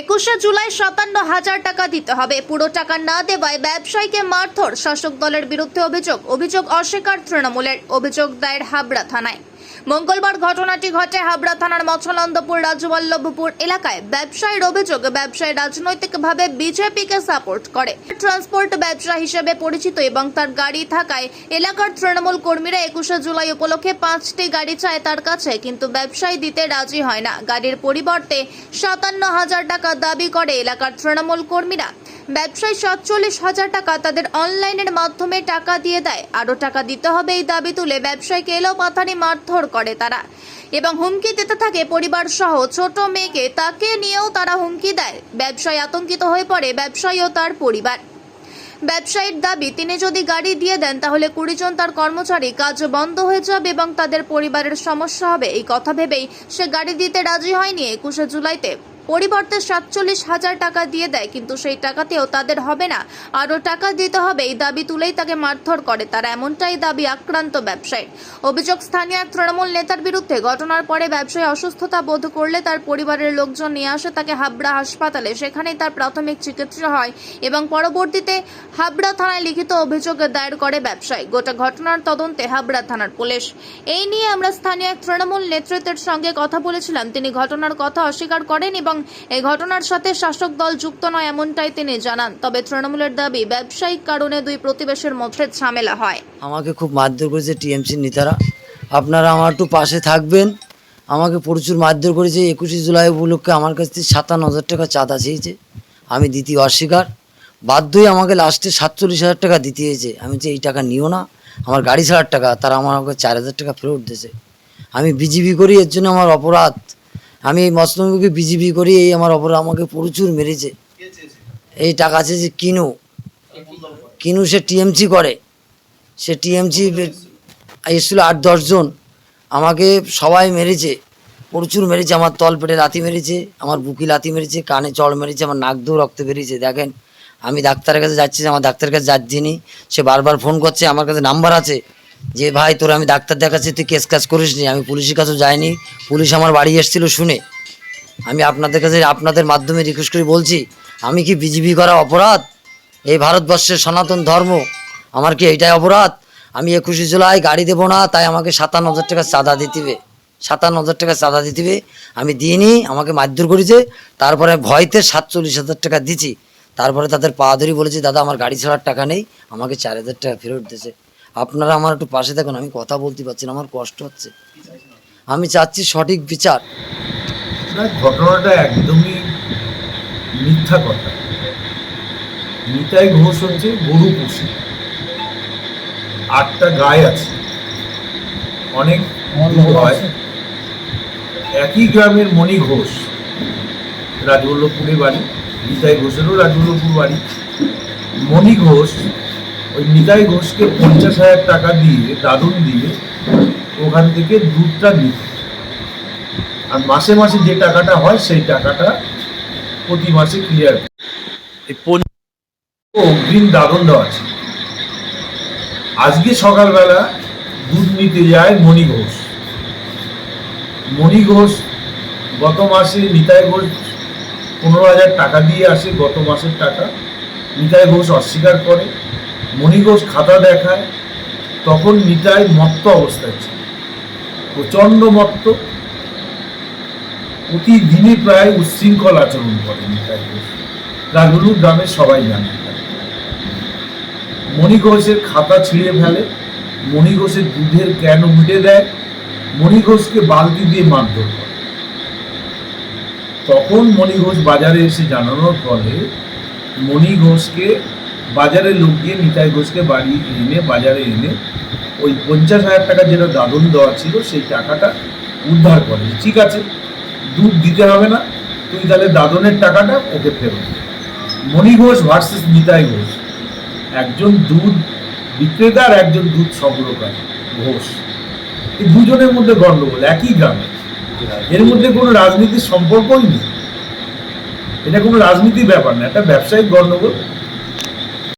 একুশে জুলাই সাতান্ন হাজার টাকা দিতে হবে। পুরো টাকা না দেওয়ায় ব্যবসায়ীকে মারধর। শাসক দলের বিরুদ্ধে অভিযোগ অভিযোগ অস্বীকার তৃণমূলের। অভিযোগ দায়ের হাবড়া থানায়। মঙ্গলবার ঘটনাটি ঘটে হাবড়া থানার মছলন্দপুর, রাজবল্লভপুর এলাকায়। ব্যবসায়ীর অভিযোগ, ব্যবসায়ী রাজনৈতিকভাবে বিজেপিকে সাপোর্ট করে। ট্রান্সপোর্ট ব্যবসা হিসেবে পরিচিত এবং তার গাড়ি থাকায় এলাকার তৃণমূল কর্মীরা একুশে জুলাই উপলক্ষে পাঁচটি গাড়ি চায় তার কাছে, কিন্তু ব্যবসায়ী দিতে রাজি হয় না। গাড়ির পরিবর্তে সাতান্ন হাজার টাকা দাবি করে এলাকার তৃণমূল কর্মীরা। ব্যবসায়ী সাতচল্লিশ হাজার টাকা তাদের অনলাইনের মাধ্যমে টাকা দিয়ে দেয়। আরও টাকা দিতে হবে এই দাবি তুলে ব্যবসায়ীকে এলো পাথারি মারধর করে তারা। এবং হুমকি দিতে থাকে পরিবার সহ ছোট মেয়েকে, তাকে নিয়েও তারা হুমকি দেয়। ব্যবসায়ী আতঙ্কিত হয়ে পড়ে ব্যবসায়ী ও তার পরিবার। ব্যবসায়ীর দাবি, তিনি যদি গাড়ি দিয়ে দেন, তাহলে কুড়ি জন তার কর্মচারী কাজ বন্ধ হয়ে যাবে এবং তাদের পরিবারের সমস্যা হবে। এই কথা ভেবেই সে গাড়ি দিতে রাজি হয়নি একুশে জুলাইতে। পরিবর্তে সাতচল্লিশ হাজার টাকা দিয়ে দেয়, কিন্তু সেই টাকাতেও তাদের হবে না। আরও টাকা দিতে হবে এই দাবি তুলেই তাকে মারধর করে, তারা এমনটাই দাবি আক্রান্ত ব্যবসায়ী অভিযোগ, স্থানীয় এক তৃণমূল নেতার বিরুদ্ধে ঘটনার পরে ব্যবসায়ী অসুস্থতা বোধ করলে তার পরিবারের লোকজন নিয়ে আসে তাকে হাবড়া হাসপাতালে, সেখানেই তার প্রাথমিক চিকিৎসা হয় এবং পরবর্তীতে হাবড়া থানায় লিখিত অভিযোগ দায়ের করে ব্যবসায়ী। গোটা ঘটনার তদন্তে হাবড়া থানার পুলিশ। এই নিয়ে আমরা স্থানীয় এক তৃণমূল নেতৃত্বের সঙ্গে কথা বলেছিলাম। তিনি ঘটনার কথা অস্বীকার করেন এবং এই ঘটনার সাথে শাসক দল যুক্ত নয় এমনটাই তিনি জানান। তবে তৃণমূলের দাবি, ব্যবসায়িক কারণে দুই প্রতিবেশের মধ্যে ঝামেলা হয়। আমাকে খুব মারধর করেছে টিএমসির নেতারা। আপনারা আমার একটু পাশে থাকবেন। আমাকে প্রচুর মারধর করেছে। একুশে জুলাই উপলক্ষে আমার কাছ থেকে সাতান্ন হাজার টাকা চাঁদা চেয়েছে। আমি দ্বিতীয় অস্বীকার। বাধ্যই আমাকে লাস্টে সাতচল্লিশ হাজার টাকা দিতে হয়েছে। আমি যে এই টাকা নিও না। আমার গাড়ি ছাড়ার টাকা। তারা আমার আমাকে চার হাজার টাকা ফেরত দিয়েছে। আমি বিজিবি করি, এর জন্য আমার অপরাধ। আমি এই মস্তমকে বিজিবি করি, এই আমার অপরাধ আমাকে প্রচুর মেরেছে। এই টাকা আছে যে কিনু। কিনু, সে টিএমসি করে। সে টিএমসি এসেছিল আট দশজন আমাকে সবাই মেরেছে। প্রচুর মেরেছে। আমার তল পেটে লাথি মেরেছে, আমার বুকি লাথি মেরেছে, কানে চড় মেরেছে, আমার নাক দিয়েও রক্ত বেরিয়েছে। দেখেন, আমি ডাক্তারের কাছে যাচ্ছি, আমার ডাক্তারের কাছে যাচ্ছিনি সে বারবার ফোন করছে, আমার কাছে নাম্বার আছে। যে, ভাই, তোর আমি ডাক্তার দেখাচ্ছি, তুই কেস কাজ করিস নি আমি পুলিশের কাছেও যাইনি, পুলিশ আমার বাড়ি এসেছিল শুনে। আমি আপনাদের কাছে আপনাদের মাধ্যমে রিকোয়েস্ট করে বলছি, আমি কি বিজেপি করা অপরাধ? এই ভারতবর্ষের সনাতন ধর্ম, আমার কি এইটাই অপরাধ? আমি একুশে জুলাই গাড়ি দেবো না, তাই আমাকে সাতান্ন হাজার টাকা চাঁদা দিতে সাতান্ন হাজার টাকা চাঁদা দিতে আমি দিইনি, আমাকে মারধর করেছে, তারপরে ভয়তে সাতচল্লিশ হাজার টাকা দিছি তারপরে তাদের পা ধরি বলেছি, দাদা, আমার গাড়ি ছাড়ার টাকা নেই, আমাকে চার হাজার টাকা ফেরত দিয়েছে। আপনারা আমার একটু পাশে থাকুন আমি কথা বলতে পারছি না আমার কষ্ট হচ্ছে। আমি চাচ্ছি সঠিক বিচার। ঘটনাটা একদমই মিথ্যা কথা। নিতাই ঘোষ হচ্ছে গরু পুষি। আটটা গায়ে আছে। অনেক হয়। একই গ্রামের মণি ঘোষ রাজবল্লভপুরে বাড়ি নিতাই ঘোষেরও রাজবল্লভপুর বাড়ি। মণি ঘোষ ওই নিতাই ঘোষকে পঞ্চাশ হাজার টাকা দিয়ে, দাদন দিয়ে ওখান থেকে দুধটা নিত আর মাসে মাসে যে টাকাটা হয়, সেই টাকাটা প্রতি মাসে ক্লিয়ার অগ্রিম দাদন দেওয়া আছে। আজকে সকালবেলা দুধ নিতে যায় মণি ঘোষ। মণি ঘোষ গত মাসে নিতাই ঘোষ পনেরো হাজার টাকা দিয়ে আসে, গত মাসের টাকা। নিতাই ঘোষ অস্বীকার করে। মণি ঘোষ খাতা দেখায়, তখন নিতাই মত্ত অবস্থায় ছিল। প্রচণ্ড মত্ত। প্রতিদিনই প্রায় উচ্ছৃঙ্খল আচরণ করে নিতাই ঘোষ। রাগুলু গ্রামের সবাই জানে। মণি ঘোষের খাতা ছিঁড়ে ফেলে মণি ঘোষের দুধের ক্যান উল্টে দেয় মণি ঘোষকে বালতি দিয়ে মারধর করে। তখন মণি ঘোষ বাজারে এসে জানানোর ফলে মণি ঘোষকে বাজারে লোক গিয়ে নিতাই ঘোষকে বাড়ি এনে, বাজারে এনে ওই পঞ্চাশ হাজার টাকা যেটা দাদন দেওয়া ছিল, সেই টাকাটা উদ্ধার করে। ঠিক আছে, দুধ দিতে হবে না, তুই তাহলে দাদনের টাকাটা ওকে ফেরত। মণি ঘোষ ভার্সেস নিতাই ঘোষ। একজন দুধ বিক্রেতা আর একজন দুধ সংগ্রহকারী, ঘোষ। এই দুজনের মধ্যে গন্ডগোল, একই গ্রামে। এর মধ্যে কোনো রাজনীতির সম্পর্কই নেই। এটা কোনো রাজনীতির ব্যাপার না, একটা ব্যবসায়িক গন্ডগোল।